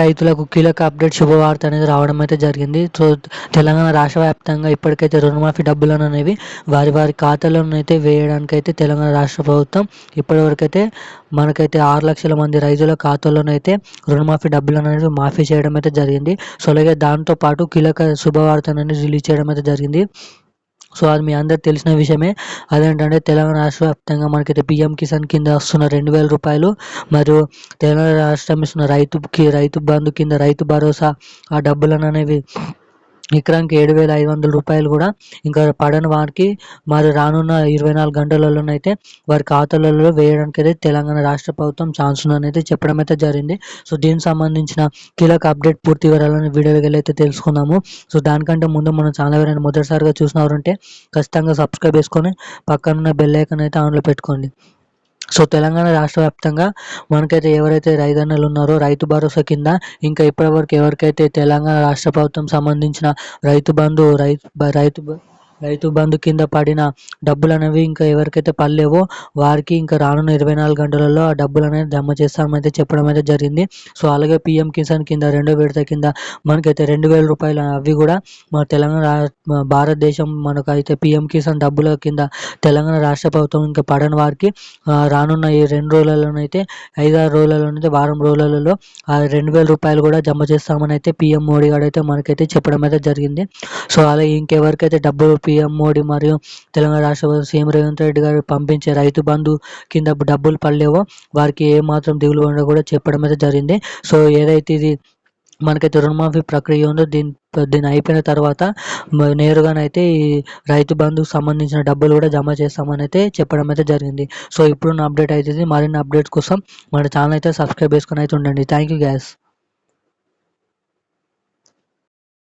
రైతులకు కీలక అప్డేట్ శుభవార్త అనేది రావడం అయితే జరిగింది. సో తెలంగాణ రాష్ట్ర వ్యాప్తంగా ఇప్పటికైతే రుణమాఫీ డబ్బులను అనేవి వారి వారి ఖాతాలోనైతే వేయడానికి అయితే తెలంగాణ రాష్ట్ర ప్రభుత్వం ఇప్పటివరకైతే మనకైతే ఆరు లక్షల మంది రైతుల ఖాతాలోనైతే రుణమాఫీ డబ్బులు అనేవి మాఫీ చేయడం అయితే జరిగింది. సో అలాగే దాంతోపాటు కీలక శుభవార్త అనేది రిలీజ్ చేయడం అయితే జరిగింది. సో అది మీ అందరికి తెలిసిన విషయమే. అదేంటంటే తెలంగాణ రాష్ట్ర వ్యాప్తంగా మనకైతే పిఎం కిసాన్ కింద వస్తున్న రెండు వేల రూపాయలు మరియు తెలంగాణ రాష్ట్రం ఇస్తున్న రైతుకి రైతు బంధు కింద రైతు భరోసా ఆ డబ్బులను అనేవి ఎకరానికి ఏడు వేల ఐదు వందల రూపాయలు కూడా ఇంకా పడని వారికి మరి రానున్న ఇరవై నాలుగు గంటలలోనైతే వారి ఖాతాలలో వేయడానికి అయితే తెలంగాణ రాష్ట్ర ప్రభుత్వం ఛాన్స్ ఉందని అయితే చెప్పడం అయితే జరిగింది. సో దీనికి సంబంధించిన కీలక అప్డేట్ పూర్తి వివరాలను వీడియోకి అయితే తెలుసుకుందాము. సో దానికంటే ముందు మన ఛానల్ ఎవరైనా మొదటిసారిగా చూసినారంటే ఖచ్చితంగా సబ్స్క్రైబ్ చేసుకొని పక్కనున్న బెల్ ఐకన్ అయితే ఆన్లో పెట్టుకోండి. సో తెలంగాణ రాష్ట్ర వ్యాప్తంగా మనకైతే ఎవరైతే రైతన్నలు ఉన్నారో రైతు భరోసా కింద ఇంకా ఇప్పటివరకు ఎవరికైతే తెలంగాణ రాష్ట్ర ప్రభుత్వం సంబంధించిన రైతు బంధు రైతు రైతు రైతు బంధు కింద పడిన డబ్బులు అనేవి ఇంకా ఎవరికైతే పడలేవో వారికి ఇంకా రానున్న ఇరవై నాలుగు గంటలలో ఆ డబ్బులు అనేది జమ చేస్తామని చెప్పడం అయితే జరిగింది. సో అలాగే పిఎం కిసాన్ కింద రెండో విడత కింద మనకైతే రెండు వేల రూపాయలు అవి కూడా మన తెలంగాణ భారతదేశం మనకు అయితే పిఎం కిసాన్ డబ్బుల కింద తెలంగాణ రాష్ట్ర ప్రభుత్వం ఇంకా పడని వారికి రానున్న ఈ రెండు రోజులలోనైతే ఐదారు రోజులలోనైతే వారం రోజులలో ఆ రెండు వేల రూపాయలు కూడా జమ చేస్తామని అయితే పిఎం మోడీ గారు అయితే మనకైతే చెప్పడం అయితే జరిగింది. సో అలాగే ఇంకెవరికైతే డబ్బులు పీఎం మోడీ మరియు తెలంగాణ రాష్ట్రపతి సీఎం రేవంత్ రెడ్డి గారు పంపించే రైతు బంధు కింద డబ్బులు పడలేవో వారికి ఏమాత్రం దిగులు ఉండదో కూడా చెప్పడం అయితే జరిగింది. సో ఏదైతే ఇది మనకైతే రుణమాఫీ ప్రక్రియ ఉందో దీని దీని అయిపోయిన తర్వాత నేరుగానైతే ఈ రైతు బంధుకు సంబంధించిన డబ్బులు కూడా జమ చేస్తామని అయితే చెప్పడం అయితే జరిగింది. సో ఇప్పుడున్న అప్డేట్ అయితే మరిన్ని అప్డేట్స్ కోసం మన ఛానల్ అయితే సబ్స్క్రైబ్ చేసుకొని అయితే ఉండండి. Thank you guys.